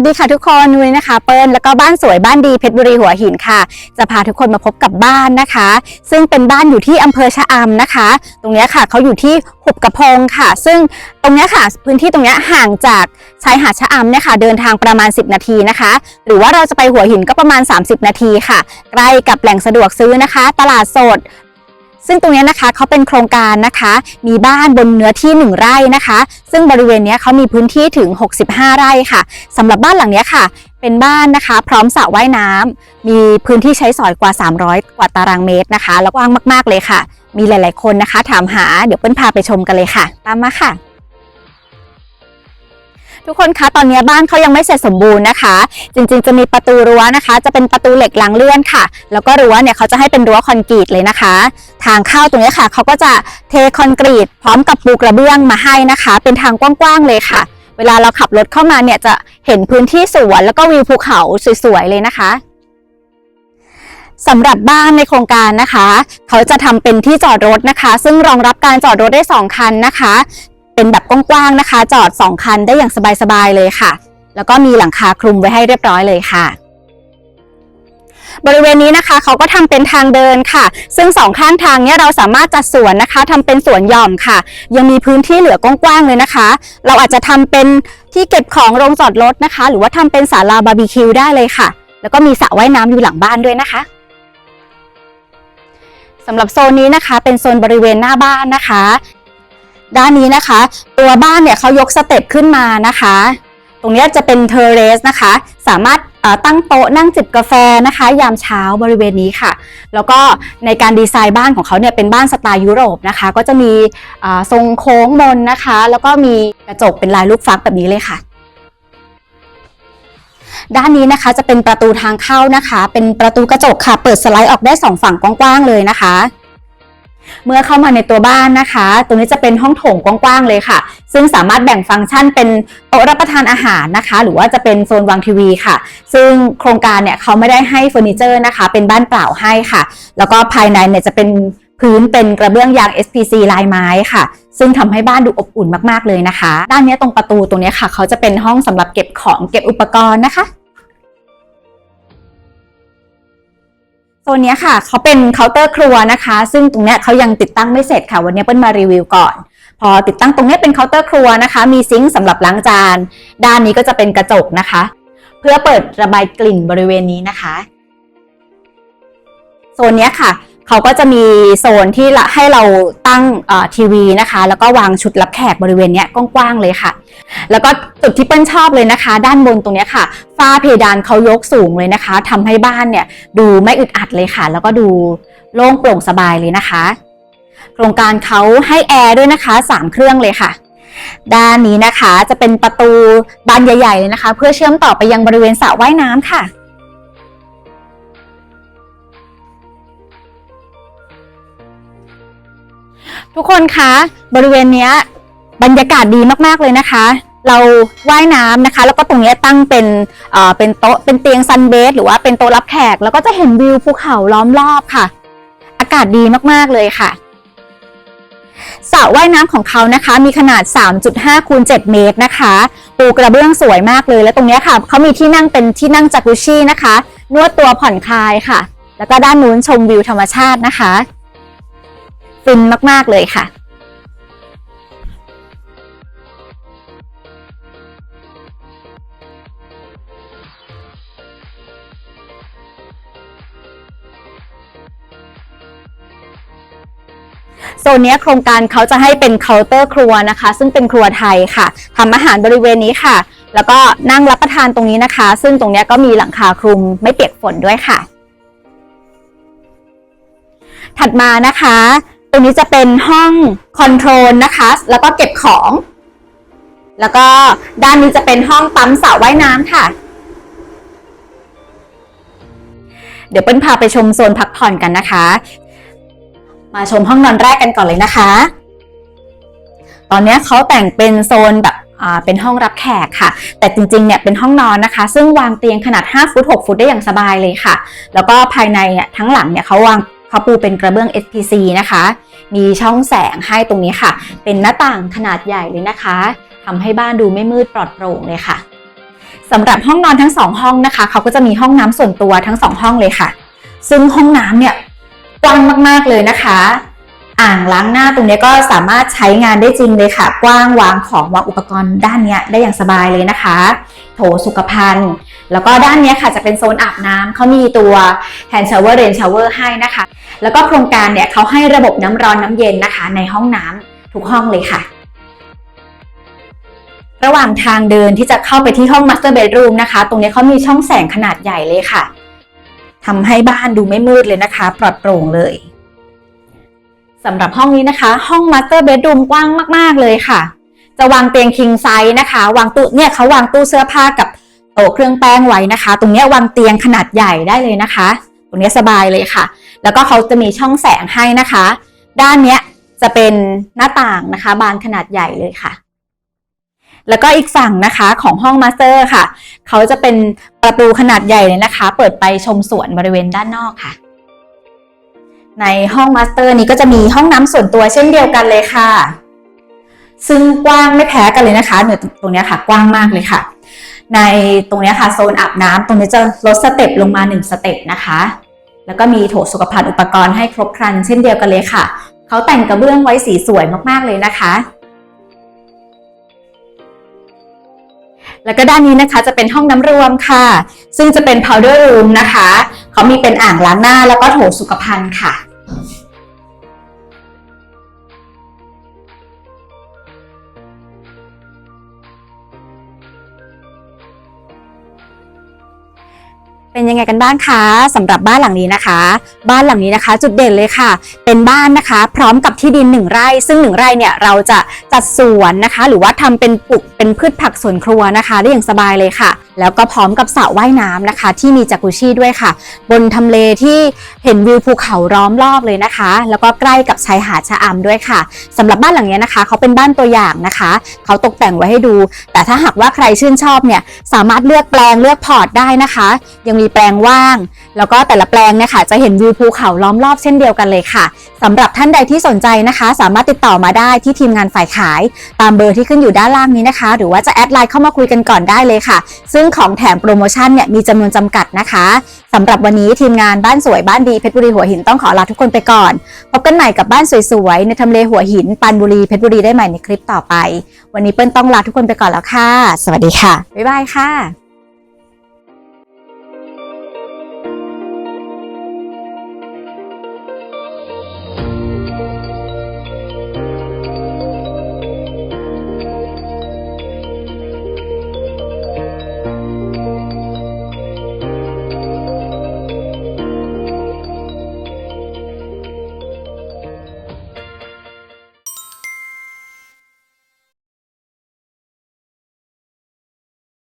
วัสดีค่ะทุกคนนุ้ยนะคะเปิ้ลแล้วก็บ้านสวยบ้านดีเพชรบุรีหัวหินค่ะ จะพาทุกคนมาพบกับบ้านนะคะ ซึ่งเป็นบ้านอยู่ที่อำเภอชะอำนะคะ ตรงนี้ค่ะเขาอยู่ที่หุบกระพงค่ะ ซึ่งตรงนี้ค่ะพื้นที่ตรงนี้ห่างจากชายหาดชะอำเนี่ยค่ะเดินทางประมาณ 10 นาทีนะคะ หรือว่าเราจะไปหัวหินก็ประมาณ 30 นาทีค่ะ ใกล้กับแหล่งสะดวกซื้อนะคะ ตลาดสด ซึ่งตรงนี้นะคะเขาเป็นโครงการนะคะ มีบ้านบนเนื้อที่ 1 ไร่นะคะ ซึ่งบริเวณนี้เขามีพื้นที่ถึง 65 ไร่ค่ะสำหรับบ้านหลังนี้ค่ะ เป็นบ้านนะคะ พร้อมสระว่ายน้ำมีพื้นที่ใช้สอยกว่า 300 กว่าตารางเมตรนะคะ แล้วกว้างมาก ๆเลยค่ะ มีหลาย ๆ คนนะคะ ถามหาเดี๋ยวเปิ้ลพาไปชมกันเลยค่ะ ตามมาค่ะ ทุกคนคะตอนนี้บ้านเขายังไม่เสร็จสมบูรณ์นะคะ จริงๆ จะมีประตูรั้วนะคะ จะเป็นประตูเหล็กหลังเลื่อนค่ะ แล้วก็รั้วเนี่ยเขาจะให้เป็นรั้วคอนกรีตเลยนะคะ ทางเข้าตรงนี้ค่ะเขาก็จะเทคอนกรีต พร้อมกับปูกระเบื้องมาให้นะคะ เป็นทางกว้างๆเลยค่ะ เวลาเราขับรถเข้ามาเนี่ยจะเห็นพื้นที่สวนแล้วก็วิวภูเขาสวยๆเลยนะคะสำหรับบ้านในโครงการนะคะ เขาจะทำเป็นที่จอดรถนะคะ ซึ่งรองรับการจอดรถได้ 2 คันนะคะ เป็นแบบกว้างๆนะคะ จอด 2 คันได้อย่างสบายๆเลยค่ะ แล้วก็มีหลังคาคลุมไว้ให้เรียบร้อยเลยค่ะ บริเวณนี้นะคะเขาก็ทำเป็นทางเดินค่ะ ซึ่งสองข้างทางเนี้ยเราสามารถจัดสวนนะคะทำเป็นสวนหย่อมค่ะ ยังมีพื้นที่เหลือกว้างๆเลยนะคะ เราอาจจะทำเป็นที่เก็บของโรงจอดรถนะคะ หรือว่าทำเป็นศาลาบาร์บีคิวได้เลยค่ะ แล้วก็มีสระว่ายน้ำอยู่หลังบ้านด้วยนะคะสำหรับโซนนี้นะคะ เป็นโซนบริเวณหน้าบ้านนะคะ ด้านนี้นะคะ ตัวบ้านเนี่ยเขายกสเต็ปขึ้นมานะคะ ตรงนี้จะเป็นเทอร์เรสนะคะ สามารถตั้งโต๊ะนั่งจิบกาแฟนะคะ ยามเช้าบริเวณนี้ค่ะ แล้วก็ในการดีไซน์บ้านของเขาเนี่ยเป็นบ้านสไตล์ยุโรปนะคะ ก็จะมีทรงโค้งมนนะคะ แล้วก็มีกระจกเป็นลายลูกฟักแบบนี้เลยค่ะด้านนี้นะคะจะเป็นประตูทางเข้านะคะ เป็นประตูกระจกค่ะ เปิดสไลด์ออกได้สองฝั่งกว้างๆเลยนะคะ เมื่อเข้ามาในตัวบ้านนะคะ ตรงนี้จะเป็นห้องโถงกว้างๆเลยค่ะ ซึ่งสามารถแบ่งฟังก์ชันเป็นโต๊ะรับประทานอาหารนะคะ หรือว่าจะเป็นโซนวางทีวีค่ะ ซึ่งโครงการเนี่ยเขาไม่ได้ให้เฟอร์นิเจอร์นะคะ เป็นบ้านเปล่าให้ค่ะ แล้วก็ภายในเนี่ยจะเป็นพื้นเป็นกระเบื้องยาง SPC ลายไม้ค่ะ ซึ่งทำให้บ้านดูอบอุ่นมากๆเลยนะคะ ด้านนี้ตรงประตูตรงนี้ค่ะ เขาจะเป็นห้องสำหรับเก็บของเก็บอุปกรณ์นะคะ โซนนี้ค่ะเขาเป็นเคาน์เตอร์ครัวนะคะ ซึ่งตรงนี้เขายังติดตั้งไม่เสร็จค่ะ วันนี้เปิ้ลมารีวิวก่อน พอติดตั้งตรงนี้เป็นเคาน์เตอร์ครัวนะคะ มีซิงค์สำหรับล้างจาน ด้านนี้ก็จะเป็นกระจกนะคะ เพื่อเปิดระบายกลิ่นบริเวณนี้นะคะโซนนี้ค่ะเขาก็จะมีโซนที่ให้เราตั้งทีวีนะคะ แล้วก็วางชุดรับแขกบริเวณนี้กว้างๆเลยค่ะ แล้วก็จุดที่เปิ้ลชอบเลยนะคะ ด้านบนตรงนี้ค่ะ ฝ้าเพดานเขายกสูงเลยนะคะทำให้บ้านเนี่ยดูไม่อึดอัดเลยค่ะ แล้วก็ดูโล่งโปร่งสบายเลยนะคะ โครงการเขาให้แอร์ด้วยนะคะ 3 เครื่องเลยค่ะด้านนี้นะคะจะเป็นประตูบานใหญ่ๆเลยนะคะ เพื่อเชื่อมต่อไปยังบริเวณสระว่ายน้ำค่ะ ทุกคนคะบริเวณนี้บรรยากาศดีมากๆเลยนะคะ เราว่ายน้ำนะคะ แล้วก็ตรงนี้ตั้งเป็นเป็นโต๊ะเป็นเตียงซันเบสหรือว่าเป็นโต๊ะรับแขก แล้วก็จะเห็นวิวภูเขาล้อมรอบค่ะ อากาศดีมากๆเลยค่ะสระว่ายน้ำของเขานะคะ มีขนาด 3.5คูณ7เมตรนะคะ ปูกระเบื้องสวยมากเลย และตรงนี้ค่ะเขามีที่นั่งเป็นที่นั่งจากุชี่นะคะ นวดตัวผ่อนคลายค่ะ แล้วก็ด้านนู้นชมวิวธรรมชาตินะคะ ฟินมากๆเลยค่ะ โซนนี้โครงการเขาจะให้เป็นเคาน์เตอร์ครัวนะคะ ซึ่งเป็นครัวไทยค่ะทำอาหารบริเวณนี้ค่ะ แล้วก็นั่งรับประทานตรงนี้นะคะ ซึ่งตรงนี้ก็มีหลังคาคลุมไม่เปียกฝนด้วยค่ะ ถัดมานะคะ ตรงนี้จะเป็นห้องคอนโทรลนะคะ แล้วก็เก็บของ แล้วก็ด้านนี้จะเป็นห้องปั๊มสระว่ายน้ำค่ะเดี๋ยวเปิ้ลพาไปชมโซนพักผ่อนกันนะคะ มาชมห้องนอนแรกกันก่อนเลยนะคะ ตอนนี้เขาแต่งเป็นโซนแบบเป็นห้องรับแขกค่ะ แต่จริงๆ เนี่ยเป็นห้องนอนนะคะ ซึ่งวางเตียงขนาด 5 ฟุต 6 ฟุตได้อย่างสบายเลยค่ะ แล้วก็ภายในเนี่ยทั้งหลังเนี่ยเขาวางเขาปูเป็นกระเบื้อง SPC นะคะ มีช่องแสงให้ตรงนี้ค่ะ เป็นหน้าต่างขนาดใหญ่เลยนะคะทำให้บ้านดูไม่มืดปลอดโปร่งเลยค่ะสำหรับห้องนอนทั้งสองห้องนะคะ เขาก็จะมีห้องน้ำส่วนตัวทั้งสองห้องเลยค่ะ ซึ่งห้องน้ำเนี่ย กว้างมากๆเลยนะคะ อ่างล้างหน้าตรงนี้ก็สามารถใช้งานได้จริงเลยค่ะ กว้างวางของวางอุปกรณ์ด้านนี้ได้อย่างสบายเลยนะคะ โถสุขภัณฑ์ แล้วก็ด้านนี้ค่ะจะเป็นโซนอาบน้ำเขามีตัว hand shower rain shower ให้นะคะ แล้วก็โครงการเนี่ยเขาให้ระบบน้ำร้อนน้ำเย็นนะคะ ในห้องน้ำทุกห้องเลยค่ะระหว่างทางเดินที่จะเข้าไปที่ห้อง master bedroom นะคะ ตรงนี้เขามีช่องแสงขนาดใหญ่เลยค่ะ ทำให้บ้านดูไม่มืดเลยนะคะ ปลอดโปร่งเลยสำหรับห้องนี้นะคะ ห้อง master bedroom กว้างมาก ๆ เลยค่ะ จะวางเตียง king size นะคะ วางตู้เนี่ยเขาวางตู้เสื้อผ้ากับโต๊ะเครื่องแป้งไว้นะคะ ตรงเนี้ยวางเตียงขนาดใหญ่ได้เลยนะคะ ตรงเนี้ยสบายเลยค่ะ แล้วก็เขาจะมีช่องแสงให้นะคะ ด้านเนี้ยจะเป็นหน้าต่างนะคะ บานขนาดใหญ่เลยค่ะ แล้วก็อีกฝั่งนะคะของห้องมาสเตอร์ค่ะ เขาจะเป็นประตูขนาดใหญ่เลยนะคะ เปิดไปชมสวนบริเวณด้านนอกค่ะ ในห้องมาสเตอร์นี้ก็จะมีห้องน้ำส่วนตัวเช่นเดียวกันเลยค่ะ ซึ่งกว้างไม่แพ้กันเลยนะคะเนี่ยตรงนี้ค่ะกว้างมากเลยค่ะ ในตรงนี้ค่ะโซนอาบน้ำตรงนี้จะลดสเต็ปลงมา1สเต็ปนะคะ แล้วก็มีโถสุขภัณฑ์อุปกรณ์ให้ครบครันเช่นเดียวกันเลยค่ะ เขาแต่งกระเบื้องไว้สีสวยมากๆเลยนะคะ แล้วก็ด้านนี้นะคะจะเป็นห้องน้ำรวมค่ะ ซึ่งจะเป็น powder room นะคะ เขามีเป็นอ่างล้างหน้าแล้วก็โถสุขภัณฑ์ค่ะ เป็นยังไงกันบ้างคะสำหรับบ้านหลังนี้นะคะ บ้านหลังนี้นะคะ จุดเด่นเลยค่ะ เป็นบ้านนะคะ พร้อมกับที่ดินหนึ่งไร่ ซึ่งหนึ่งไร่เนี่ยเราจะจัดสวนนะคะ หรือว่าทำเป็นปลูกเป็นพืชผักสวนครัวนะคะ ได้อย่างสบายเลยค่ะ แล้วก็พร้อมกับสระว่ายน้ำนะคะ ที่มีจากุชี่ด้วยค่ะ บนทำเลที่เห็นวิวภูเขาล้อมรอบเลยนะคะ แล้วก็ใกล้กับชายหาดชะอำด้วยค่ะสำหรับบ้านหลังนี้นะคะ เขาเป็นบ้านตัวอย่างนะคะ เขาตกแต่งไว้ให้ดู แต่ถ้าหากว่าใครชื่นชอบเนี่ยสามารถเลือกแปลงเลือกพอร์ตได้นะคะ ยังมีแปลงว่าง แล้วก็แต่ละแปลงเนี่ยค่ะจะเห็นวิวภูเขาล้อมรอบเช่นเดียวกันเลยค่ะสำหรับท่านใดที่สนใจนะคะ สามารถติดต่อมาได้ที่ทีมงานฝ่ายขาย ตามเบอร์ที่ขึ้นอยู่ด้านล่างนี้นะคะ หรือว่าจะแอดไลน์เข้ามาคุยกันก่อนได้เลยค่ะ ซึ่งของแถมโปรโมชั่นเนี่ยมีจำนวนจำกัดนะคะสำหรับวันนี้ทีมงานบ้านสวยบ้านดีเพชรบุรีหัวหินต้องขอลาทุกคนไปก่อนพบกันใหม่กับบ้านสวยๆในทำเลหัวหินปานบุรีเพชรบุรีได้ใหม่ในคลิปต่อไป วันนี้เปิ้ลต้องลาทุกคนไปก่อนแล้วค่ะ สวัสดีค่ะ บ๊ายบายค่ะ